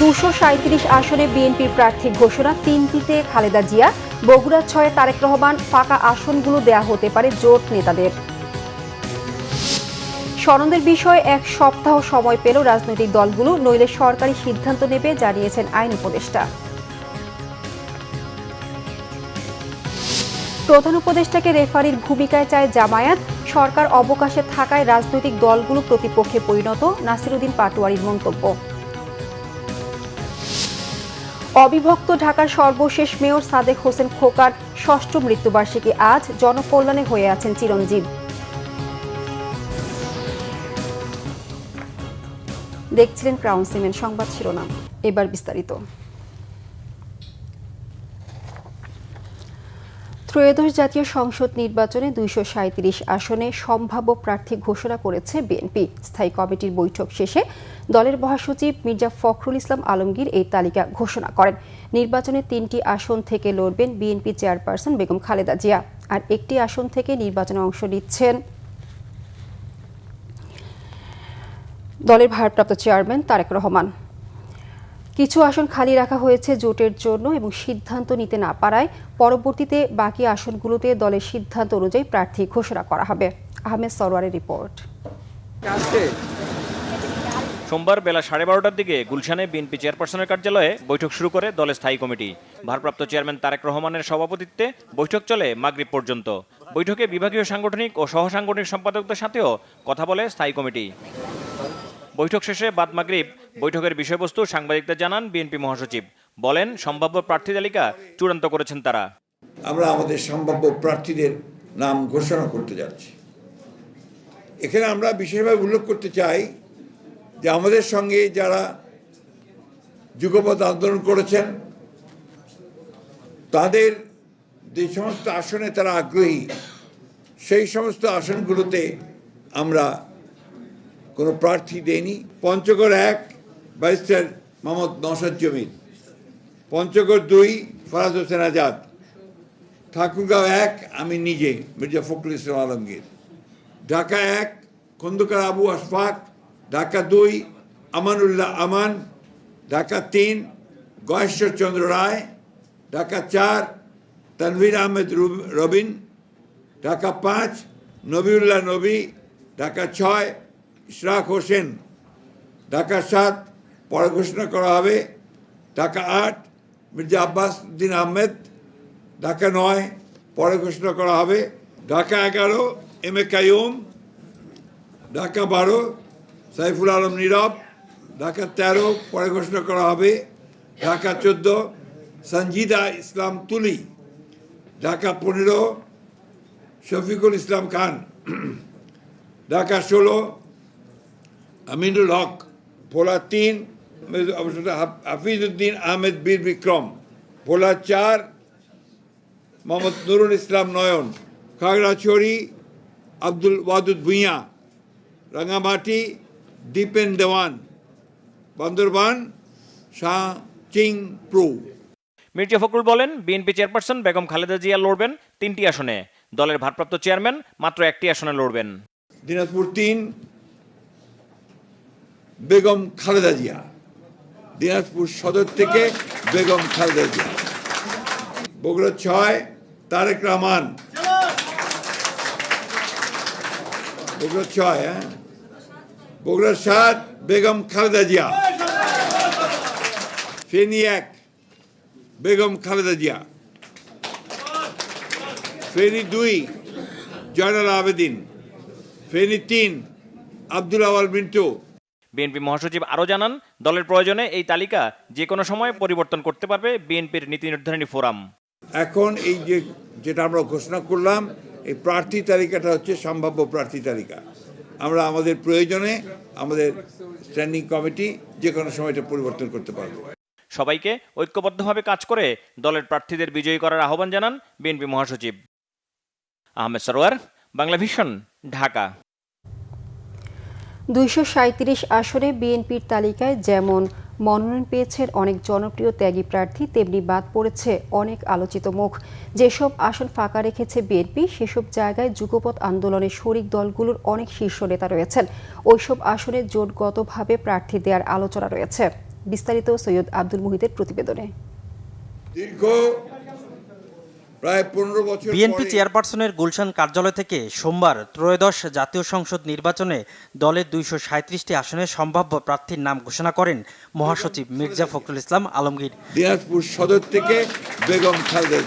দুশো সাঁত্রিশ আসনে বিএনপির প্রার্থী ঘোষণা তিনটিতে খালেদা জিয়া। বগুড়া ছয়ে তারেক রহমান, ফাঁকা আসনগুলো দেয়া হতে পারে জোট নেতাদের। সনদের বিষয়ে এক সপ্তাহ সময় পেল রাজনৈতিক দলগুলো, নইলে সরকারি সিদ্ধান্ত নেবে জানিয়েছেন আইন উপদেষ্টা। প্রধান উপদেষ্টাকে রেফারির ভূমিকায় চায় জামায়াত, সরকার অবকাশে থাকায় রাজনৈতিক দলগুলো প্রতিপক্ষে পরিণত, নাসিরুদ্দিন পাটোয়ারির মন্তব্য। অবিভক্ত ঢাকার সর্বশেষ মেয়র সাদেক হোসেন খোকার ষষ্ঠ মৃত্যুবার্ষিকী আজ জনকল্যাণে হয়ে আছেন চিরঞ্জীব। দেখছিলেন ক্রাউন সিমেন্ট সংবাদ শিরোনাম। এবার বিস্তারিত। ত্রয়োদশ জাতীয় সংসদ নির্বাচনে দুইশো সাঁত্রিশ আসনে সম্ভাব্য প্রার্থী ঘোষণা করেছে বিএনপি। স্থায়ী কমিটির বৈঠক শেষে দলের মহাসচিব মির্জা ফখরুল ইসলাম আলমগীর এই তালিকা ঘোষণা করেন। নির্বাচনে তিনটি আসন থেকে লড়বেন বিএনপি চেয়ারপারসন বেগম খালেদা জিয়া আর একটি আসন থেকে নির্বাচনে অংশ নিচ্ছেন দলের ভারপ্রাপ্ত চেয়ারম্যান তারেক রহমান। কিছু আসন খালি রাখা হয়েছে জোটের জন্য এবং সিদ্ধান্ত নিতে না পারায় পরবর্তীতে বাকি আসনগুলোতে দলের সিদ্ধান্ত অনুযায়ী প্রার্থী ঘোষণা করা হবে। আহমেদ সরওয়ারের রিপোর্ট। সোমবার বেলা সাড়ে বারোটার দিকে গুলশানে বিএনপি চেয়ারপারসনের কার্যালয়ে বৈঠক শুরু করে দলের স্থায়ী কমিটি। ভারপ্রাপ্ত চেয়ারম্যান তারেক রহমানের সভাপতিত্বে বৈঠক চলে মাগরিব পর্যন্ত। বৈঠকে বিভাগীয় সাংগঠনিক ও সহসাংগঠনিক সম্পাদকদের সাথেও কথা বলে স্থায়ী কমিটি। বৈঠক শেষে বাদ মাগরিব বৈঠকের বিষয়বস্তু সাংবাদিকদের জানান বিএনপি মহাসচিব। বলেন, সম্ভাব্য প্রার্থী তালিকা চূড়ান্ত করেছেন তারা। আমরা আমাদের সম্ভাব্য প্রার্থীদের নাম ঘোষণা করতে যাচ্ছি। এখানে আমরা বিশেষভাবে উল্লেখ করতে চাই যে আমাদের সঙ্গে যারা যুগপথ আন্দোলন করেছেন, তাদের যে সমস্ত আসনে তারা আগ্রহী, সেই সমস্ত আসনগুলোতে আমরা কোনো প্রার্থী দেয়নি। পঞ্চগড় এক, ব্যারিস্টার মোহাম্মদ নসাদ জমির পঞ্চগড় দুই, ফরাজ হোসেন আজাদ। ঠাকুরগাঁও এক, আমি নিজে, মির্জা ফখরুল ইসলাম আলমগীর। ঢাকা এক, খন্দকার আবু আশফাক। ঢাকা দুই, আমানুল্লাহ আমান। ঢাকা তিন, গয়েশ্বর চন্দ্র রায়। ঢাকা চার, তানভীর আহমেদ রুব- রবিন। ঢাকা পাঁচ, নবিউল্লাহ নবী। ঢাকা ছয় ইশরাক হোসেন, ঢাকা সাত, পরে ঘোষণা করা হবে ঢাকা আট, মির্জা আব্বাস উদ্দিন আহমেদ, ঢাকা নয়, পরে ঘোষণা করা হবে ঢাকা এগারো, এম এ কাইম ঢাকা বারো, সাইফুল আলম নীরব, ঢাকা তেরো, পরে ঘোষণা করা হবে ঢাকা চোদ্দ সঞ্জিদা ইসলাম তুলি, ঢাকা পনেরো, শফিকুল ইসলাম খান, ঢাকা ষোলো আমিনুল হক ভোলা তিন হাফিজউদ্দিন আহমেদ বীর বিক্রম ভোলা চার মোহাম্মদ নুরুল ইসলাম নয়ন খাগড়াছড়ি আব্দুল ওয়াদুদ ভুঁইয়া রাঙামাটি দীপেন দেওয়ান বান্দরবান শাহ চিং প্রু মির্জা ফখরুল বলেন বিএনপি চেয়ারপারসন বেগম খালেদা জিয়া লড়বেন তিনটি আসনে। দলের ভারপ্রাপ্ত চেয়ারম্যান মাত্র একটি আসনে লড়বেন। দিনাজপুর তিন বেগম খালেদা জিয়া, দিনাজপুর সদর থেকে বেগম খালেদা জিয়া। বগুড়া ছয়, তারেক রহমান। বগুড়া ছয় হ্যাঁ? বগুড়া সাত, বেগম খালেদা জিয়া। ফেনী এক, বেগম খালেদা জিয়া। ফেনী দুই, জয়নাল আবেদিন। ফেনী তিন, আব্দুল আওয়াল মিন্টু। বিএনপি মহাসচিব আরও জানান দলের প্রয়োজনে এই তালিকা যে কোনো সময় পরিবর্তন করতে পারবে বিএনপির নীতি নির্ধারণী ফোরাম। এখন এই যে যেটা আমরা ঘোষণা করলাম এই প্রার্থী তালিকাটা হচ্ছে সম্ভাব্য প্রার্থী তালিকা। আমরা আমাদের প্রয়োজনে আমাদের স্ট্যান্ডিং কমিটি যে কোনো সময় এটা পরিবর্তন করতে পারব। সবাইকে ঐক্যবদ্ধভাবে কাজ করে দলের প্রার্থীদের বিজয়ী করার আহ্বান জানান বিএনপি মহাসচিব। আহমেদ সরোয়ার বাংলা ভিশন ঢাকা। দুইশো আসনে বিএনপির তালিকায় যেমন মনোনয়ন পেয়েছেন অনেক জনপ্রিয় ত্যাগী প্রার্থী, তেমনি বাদ পড়েছে অনেক আলোচিত মুখ। যেসব আসন ফাঁকা রেখেছে বিএনপি, সেসব জায়গায় যুগপৎ আন্দোলনের শরিক দলগুলোর অনেক শীর্ষ নেতা রয়েছেন। ওইসব আসনে জোটগতভাবে প্রার্থী দেওয়ার আলোচনা রয়েছে। বিস্তারিত সৈয়দ আব্দুল মুহিতের প্রতিবেদনে। দীর্ঘ প্রায় পনেরো বছর বিএনপি পরে চেয়ারপারসনের গুলশান কার্যালয় থেকে সোমবার ত্রয়োদশ জাতীয় সংসদ নির্বাচনে দলের দুইশো সাঁত্রিশটি আসনে সম্ভাব্য প্রার্থীর নাম ঘোষণা করেন মহাসচিব মির্জা ফখরুল ইসলাম আলমগীর। দিনাজপুর সদর থেকে বেগম খালেদা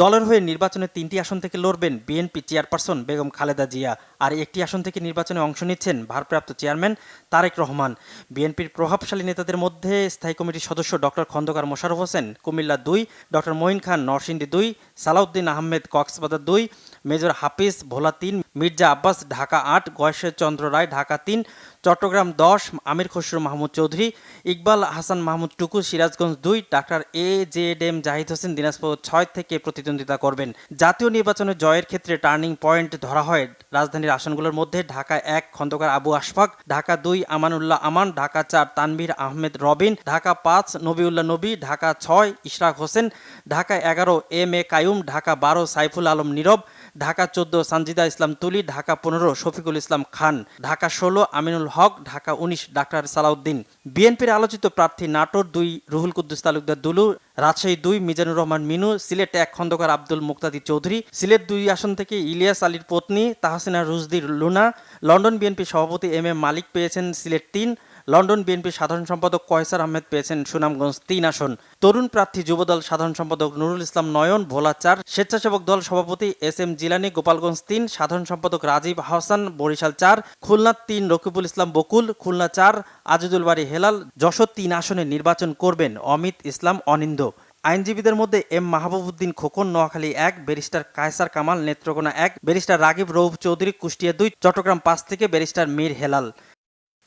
দলের হয়ে নির্বাচনে তিনটি আসন থেকে লড়বেন বিএনপি চেয়ারপারসন বেগম খালেদা জিয়া আর একটি আসন থেকে নির্বাচনে অংশ নিচ্ছেন ভারপ্রাপ্ত চেয়ারম্যান তারেক রহমান। বিএনপির প্রভাবশালী নেতাদের মধ্যে স্থায়ী কমিটির সদস্য ডক্টর খন্দকার মোশাররফ হোসেন, কুমিল্লা দুই ডক্টর মঈন খান নরসিংদী দুই, সালাউদ্দিন আহমেদ কক্সবাজার দুই, মেজর হাফিজ ভোলা তিন, মির্জা আব্বাস ঢাকা আট গয়েশ্বর চন্দ্র রায় ঢাকা তিন চট্টগ্রাম দশ, আমির খসরু, মাহমুদ চৌধুরী, ইকবাল হাসান, মাহমুদ টুকু, সিরাজগঞ্জ দুই, doctor A J M Zahid Hossain Dinajpur ছয় থেকে প্রতিদ্বন্দ্বিতা করবেন। জাতীয় নির্বাচনে জয়ের ক্ষেত্রে টার্নিং পয়েন্ট ধরা হয় রাজধানীর আসনগুলোর মধ্যে ঢাকা এক, খন্দকার আবু আশফাক, ঢাকা দুই, আমানুল্লাহ আমান, ঢাকা চার, তানভীর আহমেদ রবিন, ঢাকা পাঁচ, নবিউল্লাহ নবী, ঢাকা ছয়, ইশরাক হোসেন, ঢাকা এগারো, এম এ কায়ুম, ঢাকা বারো, সাইফুল আলম নীরব, ঢাকা চোদ্দ, সানজিদা ইসলাম তুলি, ঢাকা পনেরো, শফিকুল ইসলাম খান, ঢাকা ষোলো, আমিনুল হক, ঢাকা উনিশ, ডাক্তার সালাউদ্দিন। বিএনপির আলোচিত প্রার্থী নাটোর দুই, রুহুল কুদ্দুস তালুকদার দুলু, রাজশাহী দুই, মিজানুর রহমান মিনু, সিলেট এক খন্দকার আব্দুল মুক্তাদি চৌধুরী, সিলেট দুই আসন থেকে ইলিয়াস আলীর পত্নী, তাহসিনা রুজদির লুনা, লন্ডন বিএনপি সভাপতি এম এ মালিক পেয়েছেন সিলেট তিন লন্ডন বিএনপির সাধারণ সম্পাদক কয়সার আহমেদ পেয়েছেন সুনামগঞ্জ তিন আসন। তরুণ প্রার্থী যুবদল সাধারণ সম্পাদক নুরুল ইসলাম নয়ন ভোলা চার স্বেচ্ছাসেবক দল সভাপতি এস এম জিলানি, গোপালগঞ্জ তিন, সাধারণ সম্পাদক রাজীব হাসান, বরিশাল চার, খুলনা তিন, রকিবুল ইসলাম বকুল, খুলনা চার, আজিজুল বাড়ি হেলাল যশোর তিন আসনে নির্বাচন করবেন অমিত ইসলাম অনিন্দ। আইনজীবীদের মধ্যে এম মাহবুবুদ্দিন খোকন, নোয়াখালী এক, ব্যারিস্টার কায়সার কামাল, নেত্রকোনা এক, ব্যারিস্টার রাগিব রৌফ চৌধুরী, কুষ্টিয়া দুই, চট্টগ্রাম পাঁচ থেকে ব্যারিস্টার মীর হেলাল।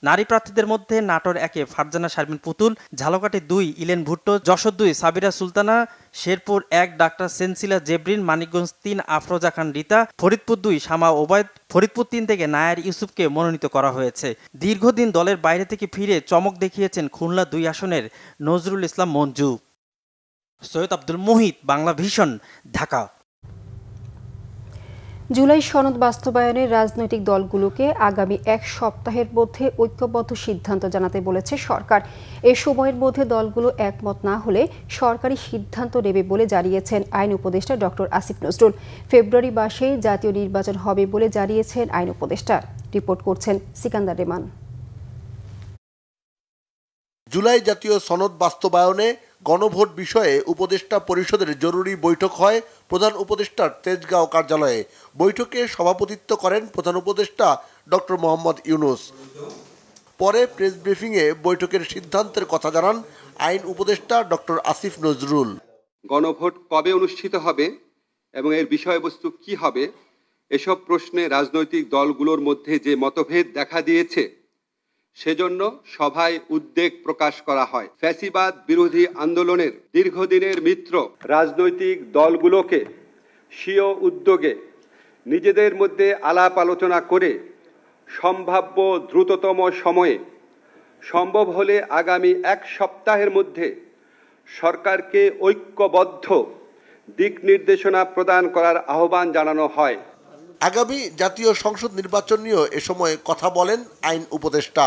নারী প্রার্থীদের মধ্যে নাটোর একে ফারজানা শারমিন পুতুল, ঝালকাঠি দুই, ইলেন ভুট্টো, যশোর দুই, সাবিরা সুলতানা, শেরপুর এক, ডাক্তার সেন্সিলা জেবরিন, মানিকগঞ্জ তিন, আফরোজা খান রিতা, ফরিদপুর দুই, শামা ওবায়দ, ফরিদপুর তিন থেকে নায়ার ইউসুফকে মনোনীত করা হয়েছে। দীর্ঘদিন দলের বাইরে থেকে ফিরে চমক দেখিয়েছেন খুলনা দুই আসনের নজরুল ইসলাম মঞ্জু। সৈয়দ আব্দুল মোহিত, বাংলা ভিশন, ঢাকা। জুলাই সনদ বাস্তবায়নে রাজনৈতিক দলগুলোকে আগামী এক সপ্তাহের মধ্যে ঐক্যবদ্ধ সিদ্ধান্ত জানাতে বলেছে সরকার। এ সময়ের মধ্যে দলগুলো একমত না হলে সরকারি সিদ্ধান্ত নেবে বলে জানিয়েছেন আইন উপদেষ্টা ডক্টর আসিফ নজরুল। ফেব্রুয়ারি মাসে জাতীয় নির্বাচন হবে বলে জানিয়েছেন আইন উপদেষ্টা। রিপোর্ট করছেন সিকান্দার রেমান। জুলাই জাতীয় সনদ বাস্তবায়নে গণভোট বিষয়ে উপদেষ্টা পরিষদের জরুরি বৈঠক হয় প্রধান উপদেষ্টার তেজগাঁও কার্যালয়ে। বৈঠকে সভাপতিত্ব করেন প্রধান উপদেষ্টা ডক্টর মোহাম্মদ ইউনুস। পরে প্রেস ব্রিফিংয়ে বৈঠকের সিদ্ধান্তের কথা জানান আইন উপদেষ্টা ডক্টর আসিফ নজরুল। গণভোট কবে অনুষ্ঠিত হবে এবং এর বিষয়বস্তু কি হবে, এসব প্রশ্নে রাজনৈতিক দলগুলোর মধ্যে যে মতভেদ দেখা দিয়েছে সেজন্য সভায় উদ্বেগ প্রকাশ করা হয়। ফ্যাসিবাদ বিরোধী আন্দোলনের দীর্ঘদিনের মিত্র রাজনৈতিক দলগুলোকে স্বীয় উদ্যোগে নিজেদের মধ্যে আলাপ আলোচনা করে সম্ভাব্য দ্রুততম সময়ে সম্ভব হলে আগামী এক সপ্তাহের মধ্যে সরকারকে ঐক্যবদ্ধ দিক নির্দেশনা প্রদান করার আহ্বান জানানো হয়। আগামী জাতীয় সংসদ নির্বাচন নিয়েও এ সময় কথা বলেন আইন উপদেষ্টা।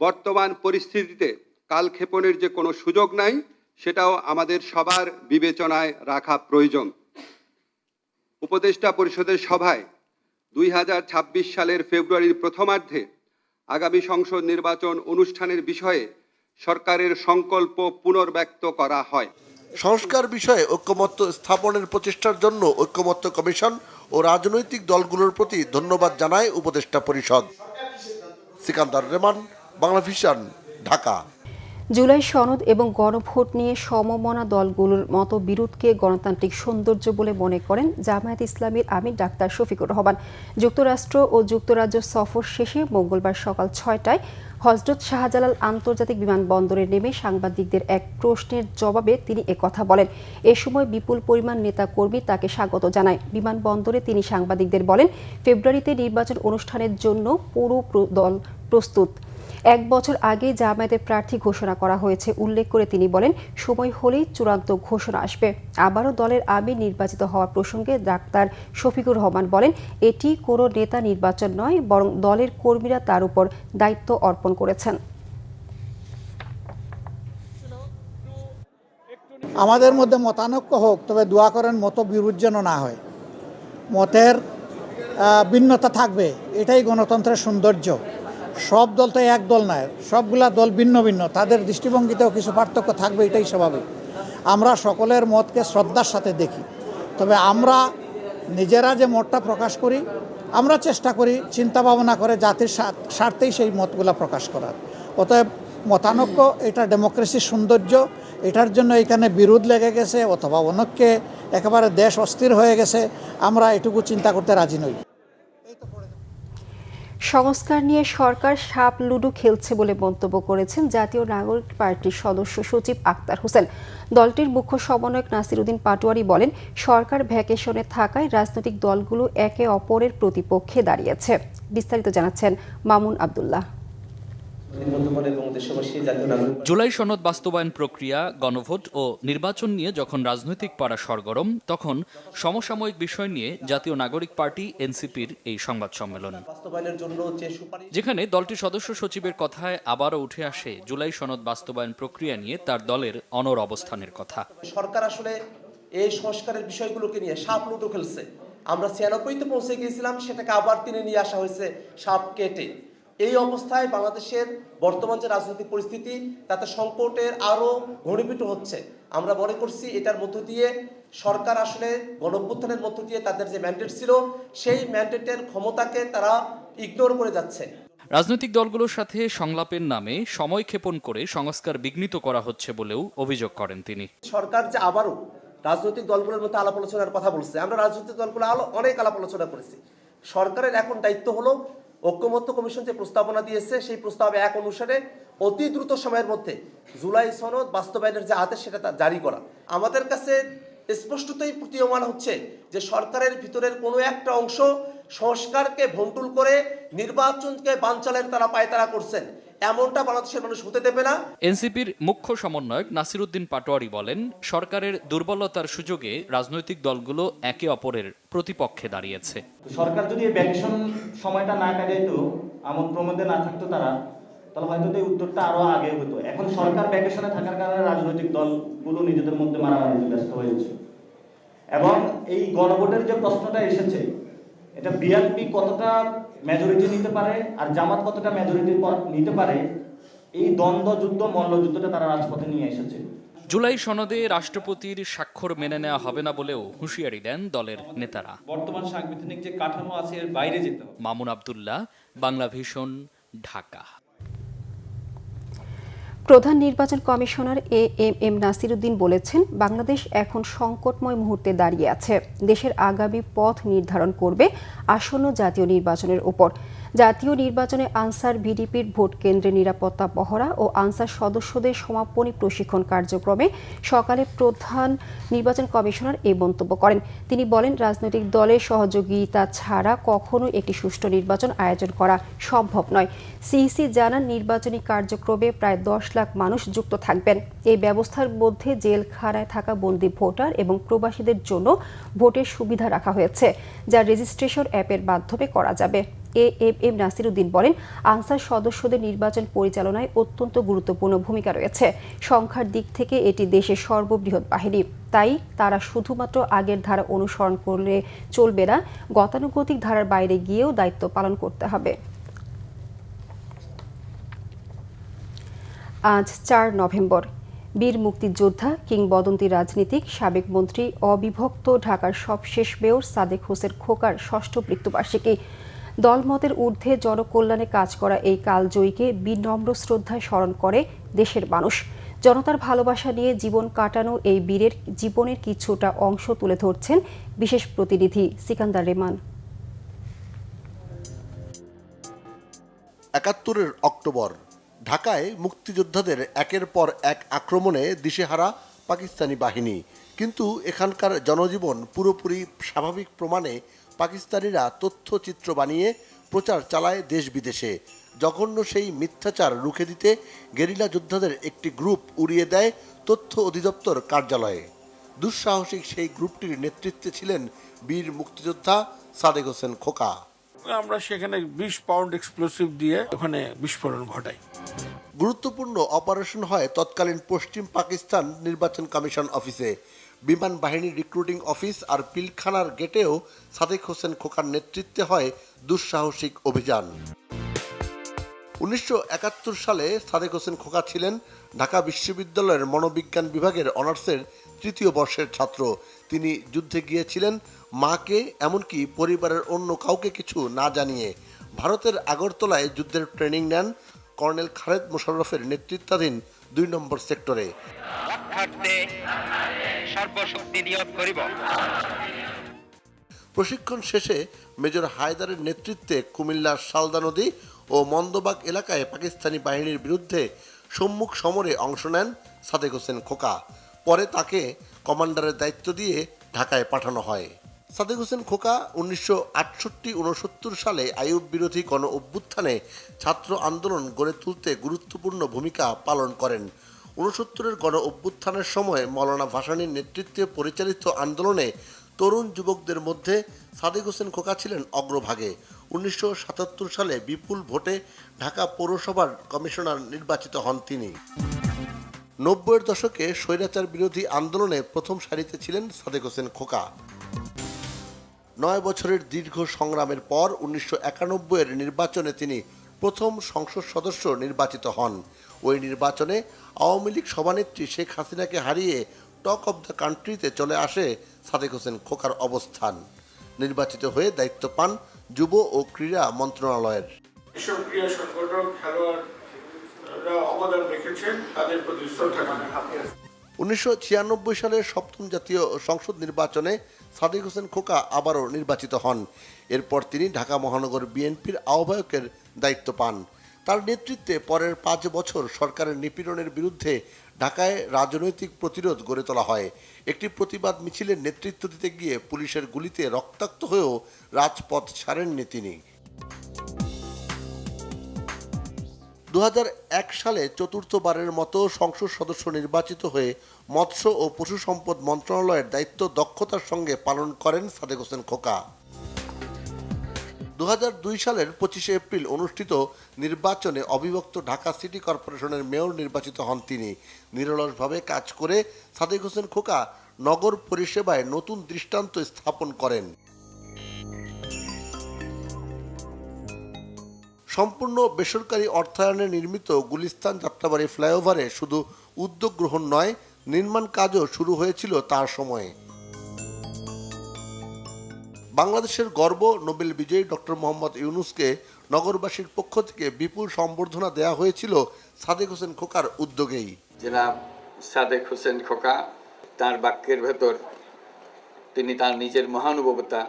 বর্তমান পরিস্থিতিতে কালক্ষেপণের যে কোনো সুযোগ নাই, সেটাও আমাদের সবার বিবেচনায় রাখা প্রয়োজন। উপদেষ্টা পরিষদের সভায় দুই হাজার ছাব্বিশ সালের ফেব্রুয়ারির প্রথমার্ধে আগামী সংসদ নির্বাচন অনুষ্ঠানের বিষয়ে সরকারের সংকল্প পুনর্ব্যক্ত করা হয়। সংস্কার বিষয়ে ঐক্যমত্য স্থাপনের প্রচেষ্টার জন্য ঐক্যমত্য কমিশন ও রাজনৈতিক দলগুলোর প্রতি ধন্যবাদ জানায় উপদেষ্টা পরিষদ। সিকান্দার রেমান, বাংলা ভিশন, ঢাকা। জুলাই সনদ এবং গণভোট নিয়ে সমমনা দলগুলোর মতো বিরোধকে গণতান্ত্রিক সৌন্দর্য বলে মনে করেন জামায়াত ইসলামীর আমির ডাক্তার শফিকুর রহমান। যুক্তরাষ্ট্র ও যুক্তরাজ্য সফর শেষে মঙ্গলবার সকাল ছয়টায় হজরত শাহজালাল আন্তর্জাতিক বিমানবন্দরে নেমে সাংবাদিকদের এক প্রশ্নের জবাবে তিনি কথা বলেন। এ সময় বিপুল পরিমাণ নেতা কর্মী তাকে স্বাগত জানায়। বিমানবন্দরে তিনি সাংবাদিকদের বলেন, ফেব্রুয়ারিতে নির্বাচন অনুষ্ঠানের জন্য পুরো প্র- দল প্রস্তুত। এক বছর আগে জামায়াতের প্রার্থী ঘোষণা করা হয়েছে। উল্লেখ করে তিনি বলেন, সময় হলেই চূড়ান্ত ঘোষণা আসবে। আবারও দলের আমির নির্বাচিত হওয়ার প্রসঙ্গে ডাক্তার শফিকুর রহমান বলেন, এটি কোনো নেতা নির্বাচন নয়, বরং দলের কর্মীরা তার উপর দায়িত্ব অর্পণ করেছেন। আমাদের মধ্যে মতানৈক্য হোক, তবে দোয়া করেন মত বিরোধ যেন না হয়। মতের ভিন্নতা থাকবে, এটাই গণতন্ত্রের সৌন্দর্য। সব দল তো এক দল নয়, সবগুলা দল ভিন্ন ভিন্ন, তাদের দৃষ্টিভঙ্গিতেও কিছু পার্থক্য থাকবে, এটাই স্বাভাবিক। আমরা সকলের মতকে শ্রদ্ধার সাথে দেখি, তবে আমরা নিজেরা যে মতটা প্রকাশ করি, আমরা চেষ্টা করি চিন্তা ভাবনা করে জাতির স্বার্থেই সেই মতগুলা প্রকাশ করার। অতএব মতানৈক্য, এটা ডেমোক্রেসির সৌন্দর্য, এটার জন্য এখানে বিরোধ লেগে গেছে অথবা অনেককে একেবারে দেশ অস্থির হয়ে গেছে, আমরা এটুকু চিন্তা করতে রাজি নই। সংস্কার নিয়ে সরকার সাপ লুডো খেলছে বলে মন্তব্য করেছেন জাতীয় নাগরিক পার্টির সদস্য সচিব আক্তার হোসেন। দলটির মুখ্য সমন্বয়ক নাসিরুদ্দিন পাটোয়ারি বলেন, সরকার ভ্যাকেশনে থাকায় রাজনৈতিক দলগুলো একে অপরের প্রতিপক্ষে দাঁড়িয়েছে। বিস্তারিত জানাচ্ছেন মামুন আবদুল্লাহ। জুলাই সনদ বাস্তবায়ন প্রক্রিয়া গণভোট ও নির্বাচন নিয়ে যখন রাজনৈতিক পাড়া সরগরম তখন সমসাময়িক বিষয় নিয়ে জাতীয় নাগরিক পার্টি এনসিপির এই সংবাদ সম্মেলন। যেখানে দলটির সদস্য সচিবের কথায় আবারও উঠে আসে জুলাই সনদ বাস্তবায়ন প্রক্রিয়া নিয়ে তার দলের অনর অবস্থানের কথা। সরকার আসলে এই সংস্কারের বিষয়গুলোকে নিয়ে সাপ লুটো খেলছে। আমরা ছিয়ানব্বইতে পৌঁছে গিয়েছিলাম সেটাকে আবার তিনি নিয়ে আসা হয়েছে সাপ কেটে। এই অবস্থায় বাংলাদেশের বর্তমান যে রাজনৈতিক পরিস্থিতি তাতে সংকটের আরও ঘনীভূত হচ্ছে। আমরা মনে করছি এটার মধ্য দিয়ে সরকার আসলে গণঅভ্যুত্থানের মধ্য দিয়ে তাদের যে ম্যান্ডেট ছিল সেই ম্যান্ডেটের ক্ষমতাকে তারা ইগনোর করে যাচ্ছে। রাজনৈতিক দলগুলোর সাথে সংলাপের নামে সময় ক্ষেপণ করে সংস্কার বিঘ্নিত করা হচ্ছে বলেও অভিযোগ করেন তিনি। সরকার যে আবারও রাজনৈতিক দলগুলোর মধ্যে আলাপ আলোচনার কথা বলছে আমরা রাজনৈতিক দলগুলো আলো অনেক আলাপ আলোচনা করেছি। সরকারের এখন দায়িত্ব হলো ঐক্যমত্য কমিশন যে প্রস্তাবনা দিয়েছে, সেই প্রস্তাবে এক অনুসারে অতি দ্রুত সময়ের মধ্যে জুলাই সনদ বাস্তবায়নের যে আদেশ, সেটা জারি করা। আমাদের কাছে স্পষ্টতই প্রতীয়মান হচ্ছে যে সরকারের ভিতরের কোনো একটা অংশ সংস্কারকে ভন্টুল করে নির্বাচনকে বানচালের তারা পায়তারা করছেন। এমনটা বাংলাদেশের মানুষ হতে দেবে না। এনসিপির মুখ্য সমন্বয়ক নাসিরুদ্দিন পাটোয়ারি বলেন সরকারের দুর্বলতার সুযোগে রাজনৈতিক দলগুলো একে অপরের প্রতিপক্ষে দাঁড়িয়েছে। সরকার যদি এই ভ্যাকেশন সময়টা না কাটাইতো আমোদ প্রমোদে না থাকতো তারা তাহলে হয়তো এই উত্তরটা আরও আগে হতো। এখন সরকার ভ্যাকেশনে থাকার কারণে রাজনৈতিক দলগুলো নিজেদের মধ্যে মারামারিতে ব্যস্ত হয়েছে এবং এই গণভোটের যে প্রশ্নটা এসেছে এটা বিএনপি কতটা মেজরিটি নিতে পারে আর জামাত কতটা মেজরিটি নিতে পারে এই দ্বন্দ্ব যুদ্ধ মল্লযুদ্ধটা তারা রাজপথে নিয়ে এসেছে। জুলাই সনদে রাষ্ট্রপতির স্বাক্ষর মেনে নেওয়া হবে না বলেও হুঁশিয়ারি দেন দলের নেতারা। বর্তমান সাংবিধানিক যে কাঠামো আছে এর বাইরে যেতে হবে। মামুন আবদুল্লাহ বাংলা ভীষণ ঢাকা। প্রধান নির্বাচন commissioner A M M Nasiruddin বলেছেন, বাংলাদেশ এখন সংকটময় মুহূর্তে দাঁড়িয়ে আছে। দেশের আগামী পথ নির্ধারণ করবে আসন্ন জাতীয় নির্বাচনের উপর। জাতীয় নির্বাচনে আনসার ভিডিপির ভোট কেন্দ্রে নিরাপত্তা পহরা ও আনসার সদস্যদের সমাপনী প্রশিক্ষণ কার্যক্রমে সকালে প্রধান নির্বাচন কমিশনার এই মন্তব্য করেন। তিনি বলেন, রাজনৈতিক দলের সহযোগিতা ছাড়া কখনো একটি সুষ্ঠু নির্বাচন আয়োজন করা সম্ভব নয়। সিইসি জানান, নির্বাচনী কার্যক্রমে প্রায় দশ লাখ মানুষ যুক্ত থাকবেন। এই ব্যবস্থার মধ্যে জেলখানায় থাকা বন্দি ভোটার এবং প্রবাসীদের জন্য ভোটের সুবিধা রাখা হয়েছে, যা রেজিস্ট্রেশন অ্যাপের মাধ্যমে করা যাবে। এ এম এম নাসিরুদ্দিন বলেন, আনসার সদস্যদের নির্বাচন পরিচালনায় অত্যন্ত গুরুত্বপূর্ণ ভূমিকা রয়েছে। সংখ্যার দিক থেকে এটি দেশের সর্ববৃহৎ বাহিনী। তাই তারা শুধুমাত্র আগের ধারা অনুসরণ করলে চলবে না, গতানুগতিক ধারার বাইরে গিয়েও দায়িত্ব পালন করতে হবে। আজ চার নভেম্বর, বীর মুক্তিযোদ্ধা কিংবদন্তি রাজনীতিক, সাবেক মন্ত্রী অবিভক্ত ঢাকার সবশেষ মেয়র সাদেক হোসেন খোকার ষষ্ঠ মৃত্যুবার্ষিকী। দলমতের ঊর্ধ্বে জনকল্যাণে কাজ করা এই কালজয়ীকে বিনম্র শ্রদ্ধায় স্মরণ করে দেশের মানুষ। জনতার ভালোবাসা নিয়ে জীবন কাটানো এই বীরের জীবনের কিছুটা অংশ তুলে ধরছেন বিশেষ প্রতিনিধি সিকান্দার রেমান। একাত্তরের অক্টোবর, ঢাকায় মুক্তিযোদ্ধাদের একের পর এক আক্রমণে দিশেহারা পাকিস্তানি বাহিনী। কিন্তু এখানকার জনজীবন পুরোপুরি স্বাভাবিক প্রমাণে পাকিস্তানিরা তথ্যচিত্র বানিয়ে প্রচার চালায় দেশ বিদেশে জঘন্য সেই মিথ্যাচার রুখে দিতে গেরিলা যোদ্ধাদের একটি গ্রুপ উড়িয়ে দেয় তথ্য অধিদপ্তর কার্যালয়ে। দুঃসাহসিক সেই গ্রুপটির নেতৃত্বে ছিলেন বীর মুক্তিযোদ্ধা সাদেক হোসেন খোকা। আমরা সেখানে বিশ পাউন্ড এক্সপ্লোসিভ দিয়ে ওখানে বিস্ফোরণ ঘটাই। গুরুত্বপূর্ণ অপারেশন হয় তৎকালীন পশ্চিম পাকিস্তান নির্বাচন কমিশন অফিসে। বিমান বাহিনীর রিক্রুটিং অফিস আর পিলখানার গেটেও সাদেক হোসেন খোকার নেতৃত্বে হয় দুঃসাহসিক অভিযান। উনিশশো একাত্তর সালে সাদেক হোসেন খোকা ছিলেন ঢাকা বিশ্ববিদ্যালয়ের মনোবিজ্ঞান বিভাগের অনার্সের তৃতীয় বর্ষের ছাত্র। তিনি যুদ্ধে গিয়েছিলেন মাকে, এমনকি পরিবারের অন্য কাউকে কিছু না জানিয়ে। ভারতের আগরতলায় যুদ্ধের ট্রেনিং নেন কর্নেল খালেদ মোশাররফের নেতৃত্বাধীন দুই নম্বর সেক্টরে। সর্বশক্তি নিয়োগ করিব। প্রশিক্ষণ শেষে মেজর হায়দারের নেতৃত্বে কুমিল্লার শালদা নদী ও মন্দবাগ এলাকায় পাকিস্তানি বাহিনীর বিরুদ্ধে সম্মুখ সমরে অংশ নেন সাদেক হোসেন খোকা। পরে তাকে কমান্ডারের দায়িত্ব দিয়ে ঢাকায় পাঠানো হয়। সাদেক হোসেন খোকা উনিশশো আটষট্টি উনসত্তর সালে আইয়ুব বিরোধী গণ অভ্যুত্থানে ছাত্র আন্দোলন গড়ে তুলতে গুরুত্বপূর্ণ ভূমিকা পালন করেন। উনসত্তরের গণ অভ্যুত্থানের সময় মৌলানা ভাসানীর নেতৃত্বে পরিচালিত আন্দোলনে তরুণ যুবকদের মধ্যে সাদেক হোসেন খোকা ছিলেন অগ্রভাগে। উনিশশো সাতাত্তর সালে বিপুল ভোটে ঢাকা পৌরসভার কমিশনার নির্বাচিত হন তিনি। নব্বইয়ের দশকে স্বৈরাচার বিরোধী আন্দোলনে প্রথম সারিতে ছিলেন সাদেক হোসেন খোকা। নয় বছরের দীর্ঘ সংগ্রামের পর উনিশশো একানব্বইয়ের নির্বাচনে তিনি প্রথম সংসদ সদস্য নির্বাচিত হন। ওই নির্বাচনে আওয়ামী লীগ সভানেত্রী শেখ হাসিনাকে হারিয়ে টক অব দ্য কান্ট্রিতে চলে আসে সাদেক হোসেন খোকার অবস্থান। নির্বাচিত হয়ে দায়িত্ব পান যুব ও ক্রীড়া মন্ত্রণালয়ের। অবদান রেখেছেন, তাদের প্রতি শ্রদ্ধা উনিশশো ছিয়ানব্বই সালের সপ্তম জাতীয় সংসদ নির্বাচনে সাদিক হোসেন খোকা আবারও নির্বাচিত হন। এরপর তিনি ঢাকা মহানগর বিএনপির আহ্বায়কের দায়িত্ব পান। তার নেতৃত্বে পরের পাঁচ বছর সরকারের নিপীড়নের বিরুদ্ধে ঢাকায় রাজনৈতিক প্রতিরোধ গড়ে তোলা হয়। একটি প্রতিবাদ মিছিলের নেতৃত্ব দিতে গিয়ে পুলিশের গুলিতে রক্তাক্ত হয়েও রাজপথ ছাড়েননি তিনি। দু হাজার এক সালে চতুর্থবারের মতো সংসদ সদস্য নির্বাচিত হয়ে মৎস্য ও পশু সম্পদ মন্ত্রণালয়ের দায়িত্ব দক্ষতার সঙ্গে পালন করেন সাদেক হোসেন খোকা। দু হাজার দুই সালের পঁচিশে এপ্রিল অনুষ্ঠিত নির্বাচনে অবিভক্ত ঢাকা সিটি কর্পোরেশনের মেয়র নির্বাচিত হন তিনি। নিরলসভাবে কাজ করে সাদেক হোসেন খোকা নগর পরিষেবায় নতুন দৃষ্টান্ত স্থাপন করেন। সম্পূর্ণ বেসরকারি অর্থায়নে নির্মিত গুলিস্তান যাত্রাবাড়ি ফ্লাইওভারে শুধু উদ্যোগ গ্রহণ নয় নির্মাণ কাজও শুরু হয়েছিল তার সময়ে। বাংলাদেশের গর্ব নোবেল বিজয়ী ডক্টর মোহাম্মদ ইউনুসকে নগরবাসীর পক্ষ থেকে বিপুল সম্বর্ধনা দেওয়া হয়েছিল সাদেক হোসেন খোকার উদ্যোগেই। জনাব সাদেক হোসেন খোকা তার বাক্যের ভেতর তিনি তার নিজের মহানুভবতা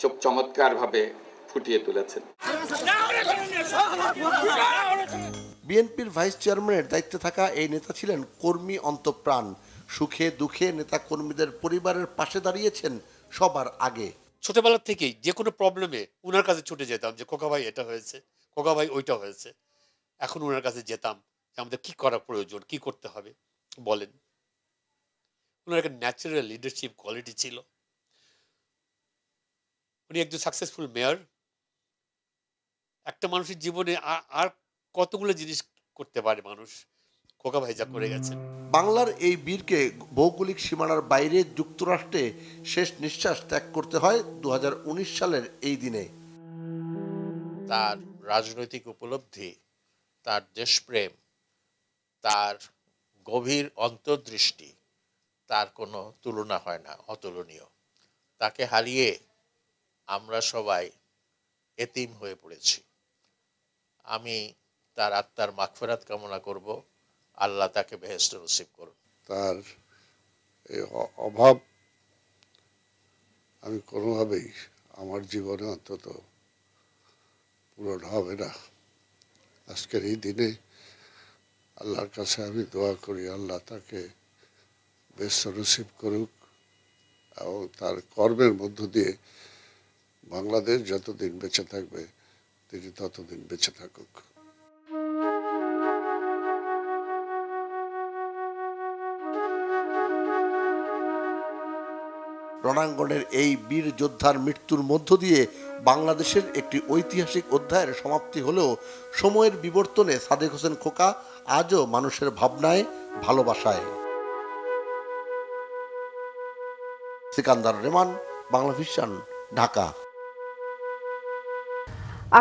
চোখ চমৎকারভাবে ফুটিয়ে তুলেছেন। বিএনপির ভাইস চেয়ারম্যানের দায়িত্বে থাকা এই নেতা ছিলেন কর্মী অন্তপ্রাণ। সুখে দুঃখে নেতা কর্মীদের পরিবারের পাশে দাঁড়িয়েছেন সবার আগে। ছোটবেলা থেকেই যে কোনো প্রবলেমে উনার কাছে ছুটে যেতাম যে কোকা ভাই, এটা হয়েছে। কোকা ভাই, ওইটা হয়েছে। এখন উনার কাছে যেতাম যে, আমাদের কি করা প্রয়োজন? কি করতে হবে? বলেন। উনার একটা ন্যাচারাল লিডারশিপ কোয়ালিটি ছিল। উনি একজন সাকসেসফুল মেয়র একটা মানুষের জীবনে আর কতগুলো জিনিস করতে পারে মানুষ? খোকা ভাই যা করে গেছেন। বাংলার এই বীরকে ভৌগোলিক সীমানার বাইরে যুক্তরাষ্ট্রে শেষ নিঃশ্বাস ত্যাগ করতে হয় দু হাজার উনিশ সালের এই দিনে। তার রাজনৈতিক উপলব্ধি তার দেশপ্রেম তার গভীর অন্তর্দৃষ্টি তার কোনো তুলনা হয় না অতুলনীয়। তাকে হারিয়ে আমরা সবাই এতিম হয়ে পড়েছি। আমি তার আত্মার মাগফেরাত কামনা করব। আল্লাহ তাকে বেহেস্ত নসিব করুন। তার এই অভাব আমি কোনোভাবেই আমার জীবনে অন্তত পূরণ হবে না। আজকের এই দিনে আল্লাহর কাছে আমি দোয়া করি, আল্লাহ তাকে বেশ নসিব করুক এবং তার কর্মের মধ্য দিয়ে বাংলাদেশ যতদিন বেঁচে থাকবে, তিনি ততদিন বেঁচে থাকুক। রণাঙ্গনের এই বীর যোদ্ধার মৃত্যুর মধ্য দিয়ে বাংলাদেশের একটি ঐতিহাসিক অধ্যায়ের সমাপ্তি হলেও সময়ের বিবর্তনে সাদেক হোসেন খোকা আজও মানুষের ভাবনায়, ভালোবাসায়। সিকান্দার রেমান বাংলা ভিশন ঢাকা।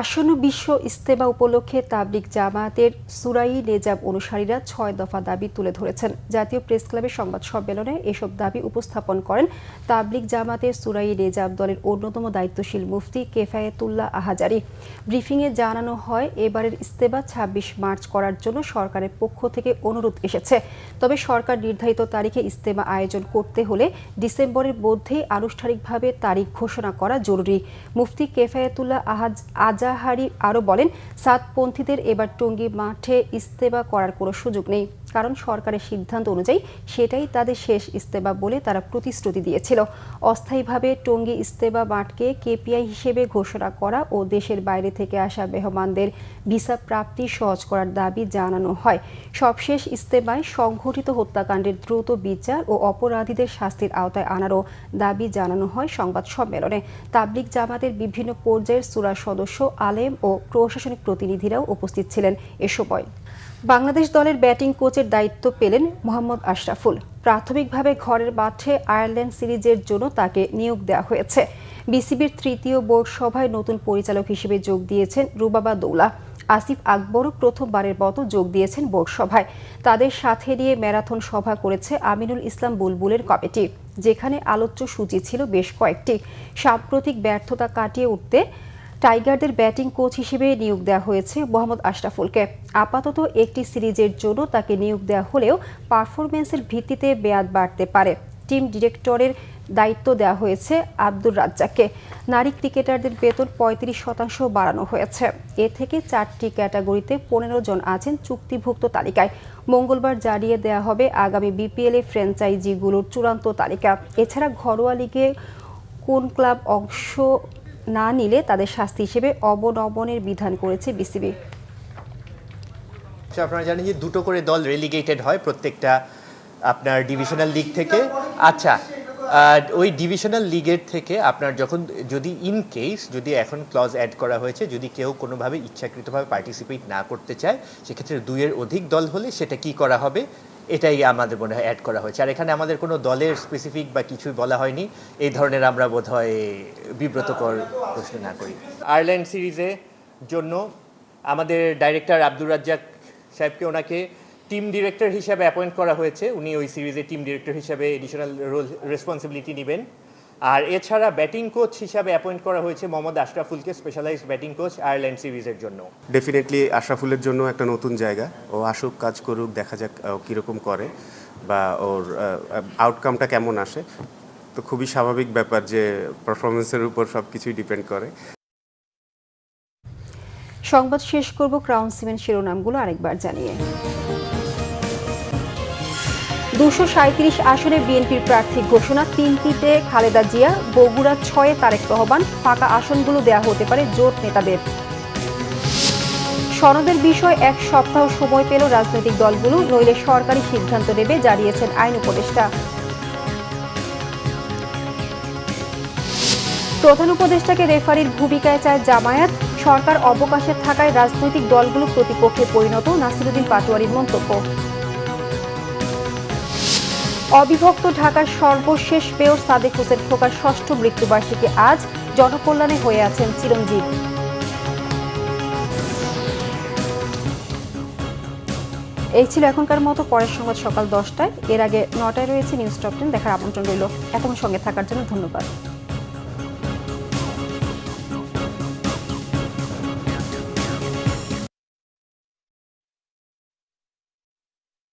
আসন্ন বিশ্ব ইস্তেমা উপলক্ষে তাবলিক জামাতের সুরাই নেজাব অনুসারীরা ছয় দফা দাবি তুলে ধরেছেন। জাতীয় প্রেস ক্লাবের সংবাদ সম্মেলনে এসব দাবি উপস্থাপন করেন তাবলিক জামাতের সুরাই নেজাব দলের অন্যতম দায়িত্বশীল মুফতি কেফায়েতুল্লাহ আহাজারি। ব্রিফিংয়ে জানানো হয়, এবারের ইস্তেমা ছাব্বিশ মার্চ করার জন্য সরকারের পক্ষ থেকে অনুরোধ এসেছে। তবে সরকার নির্ধারিত তারিখে ইস্তেমা আয়োজন করতে হলে ডিসেম্বরের মধ্যেই আনুষ্ঠানিকভাবে তারিখ ঘোষণা করা জরুরি। মুফতি কেফায়েতুল্লাহ আহাজ আজাহারি আরও বলেন সাতপন্থীদের এবার টঙ্গী মাঠে ইস্তেফা করার কোনো সুযোগ নেই। কারণ সরকারের সিদ্ধান্ত অনুযায়ী সেটাই তাদের শেষ ইস্তেমা বলে তারা প্রতিশ্রুতি দিয়েছিল। অস্থায়ীভাবে টঙ্গী ইস্তেমা মাঠকে কেপিআই হিসেবে ঘোষণা করা ও দেশের বাইরে থেকে আসা মেহমানদের ভিসা প্রাপ্তি সহজ করার দাবি জানানো হয়। সবশেষ ইস্তেমায় সংঘটিত হত্যাকাণ্ডের দ্রুত বিচার ও অপরাধীদের শাস্তির আওতায় আনারও দাবি জানানো হয় সংবাদ সম্মেলনে। তাবলিক জামাতের বিভিন্ন পর্যায়ের সুরা সদস্য, আলেম ও প্রশাসনিক প্রতিনিধিরাও উপস্থিত ছিলেন এ সময়। বাংলাদেশ দলের ব্যাটিং কোচের দায়িত্ব পেলেন মোহাম্মদ আশরাফুল। প্রাথমিকভাবে ঘরের মাঠে আয়ারল্যান্ড সিরিজের জন্য তাকে নিয়োগ দেওয়া হয়েছে। বিসিবির তৃতীয় বোর্ড সভায় নতুন পরিচালক হিসেবে যোগ দিয়েছেন রুবাবা দৌলা। আসিফ আকবরও প্রথমবারের মতো যোগ দিয়েছেন বোর্ড সভায়। তাদের সাথে নিয়ে ম্যারাথন সভা করেছে আমিনুল ইসলাম বুলবুলের কমিটি, যেখানে আলোচ্য সূচি ছিল বেশ কয়েকটি। সাম্প্রতিক ব্যর্থতা কাটিয়ে উঠতে টাইগারদের ব্যাটিং কোচ হিসেবে নিয়োগ দেওয়া হয়েছে মোহাম্মদ আশরাফুলকে। আপাতত একটি সিরিজের জন্য তাকে নিয়োগ দেওয়া হলেও পারফরমেন্সের ভিত্তিতে মেয়াদ বাড়তে পারে। টিম ডিরেক্টরের দায়িত্ব দেওয়া হয়েছে আব্দুর রাজ্জাককে। নারী ক্রিকেটারদের বেতন পঁয়ত্রিশ শতাংশ বাড়ানো হয়েছে। এ থেকে চারটি ক্যাটাগরিতে পনেরো জন আছেন চুক্তিভুক্ত তালিকায়। মঙ্গলবার জানিয়ে দেওয়া হবে আগামী বিপিএল এ ফ্র্যাঞ্চাইজিগুলোর চূড়ান্ত তালিকা। এছাড়া ঘরোয়া লিগে কোন ক্লাব অংশ না নিলে তাদের শাস্তি হিসেবে অবনমনের বিধান করেছে বিসিবি। আচ্ছা, আপনারা জানেন যে দুটো করে দল রেলিগেটেড হয় প্রত্যেকটা আপনার ডিভিশনাল লিগ থেকে। আচ্ছা ওই ডিভিশনাল লিগের থেকে আপনার যখন যদি ইন কেস যদি এখন ক্লজ অ্যাড করা হয়েছে যদি কেউ কোনোভাবে ইচ্ছাকৃতভাবে পার্টিসিপেট না করতে চায় সেক্ষেত্রে দুইয়ের অধিক দল হলে সেটা কি করা হবে? এটাই আমাদের মনে হয় অ্যাড করা হয়েছে। আর এখানে আমাদের কোনো দলের স্পেসিফিক বা কিছুই বলা হয়নি। এই ধরনের আমরা বোধ হয় বিব্রতকর প্রশ্ন না করি। আয়ারল্যান্ড সিরিজে জন্য আমাদের ডাইরেক্টর আব্দুর রাজ্জাক সাহেবকে ওনাকে টিম ডিরেক্টর হিসাবে অ্যাপয়েন্ট করা হয়েছে। উনি ওই সিরিজে টিম ডিরেক্টর হিসাবে এডিশনাল রোল রেসপন্সিবিলিটি নেবেন। আর এছাড়া ব্যাটিং কোচ হিসাবে অ্যাপয়েন্ট করা হয়েছে মোহাম্মদ আশরাফুলকে স্পেশালাইজড ব্যাটিং কোচ আয়ারল্যান্ড সিরিজের জন্য। ডেফিনেটলি আশরাফুলের জন্য একটা নতুন জায়গা। ও আসুক কাজ করুক দেখা যাক ও কীরকম করে বা ওর আউটকামটা কেমন আসে। তো খুবই স্বাভাবিক ব্যাপার যে পারফরমেন্সের উপর সব কিছুই ডিপেন্ড করে। সংবাদ শেষ করব ক্রাউন সিমেন্ট শিরোনামগুলো আরেকবার জানিয়ে। দুশো সাঁত্রিশ আসনে বিএনপির প্রার্থী ঘোষণা তিনটিতে খালেদা জিয়া, বগুড়া ছয়ে তারেক রহমান, ফাঁকা আসনগুলো দেয়া হতে পারে জোট নেতাদের। সনদের বিষয়, এক সপ্তাহ সময় পেল রাজনৈতিক দলগুলো, নইলে সরকারি সিদ্ধান্ত নেবে, জানিয়েছেন আইন উপদেষ্টা। প্রধান উপদেষ্টাকে রেফারির ভূমিকায় চায় জামায়াত, সরকার অবকাশে থাকায় রাজনৈতিক দলগুলো প্রতিপক্ষে পরিণত, নাসিরুদ্দিন পাটোয়ারির মন্তব্য। অবিভক্ত ঢাকার সর্বশেষ মেয়র সাদেক হোসেন খোকার ষষ্ঠ মৃত্যুবার্ষিকী আজ জনকল্যাণে হয়ে আছেন চিরঞ্জীব। এই ছিল এখনকার মতো, পরের সংবাদ সকাল দশটায়। এর আগে নটায় রয়েছে নিউজ টপ টেন দেখার আমন্ত্রণ রইল। এখন সঙ্গে থাকার জন্য ধন্যবাদ।